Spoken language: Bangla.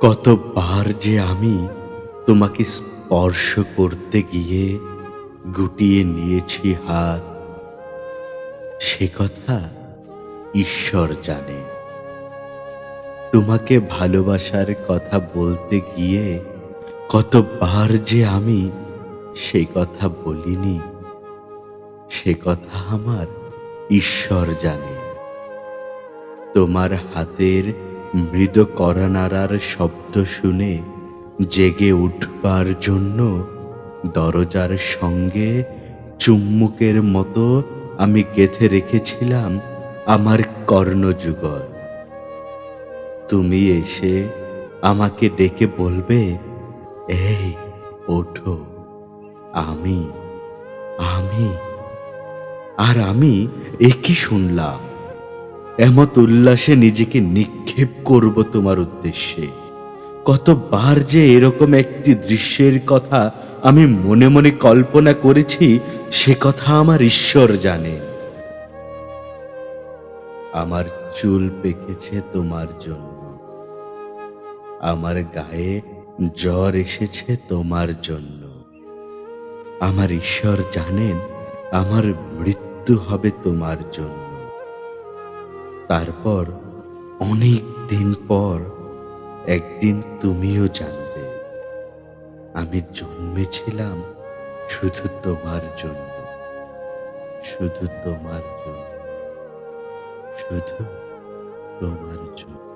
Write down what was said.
কতবার যে আমি তোমাকে স্পর্শ করতে গিয়ে গুটিয়ে নিয়েছি হাত, সে কথা ঈশ্বর জানে। তোমাকে ভালোবাসার কথা বলতে গিয়ে কতবার যে আমি সে কথা বলিনি, সে কথা আমার ঈশ্বর জানে। তোমার হাতের মৃদ করানারার শব্দ শুনে জেগে উঠবার জন্য দরজার সঙ্গে চুম্মুকের মতো আমি গেথে রেখেছিলাম আমার কর্ণযুগল। তুমি এসে আমাকে ডেকে বলবে, এই, ওঠো। আমি আমি, আর আমি একই শুনলাম? এমত উল্লাসে নিজেকে নিক্ষেপ করব তোমার উদ্দেশ্যে। কতবার যে এরকম একটি দৃশ্যের কথা আমি মনে মনে কল্পনা করেছি, সে কথা আমার ঈশ্বর জানে। আমার চুল পেকেছে তোমার জন্য। আমার গায়ে জ্বর এসেছে তোমার জন্য। আমার ঈশ্বর জানেন, আমার মৃত্যু হবে তোমার জন্য। তারপর অনেক দিন পর একদিন তুমিও জানবে। আমি জন্মেছিলাম শুধু তোমার জন্য। শুধু তোমার জন্য। শুধু তোমার জন্য।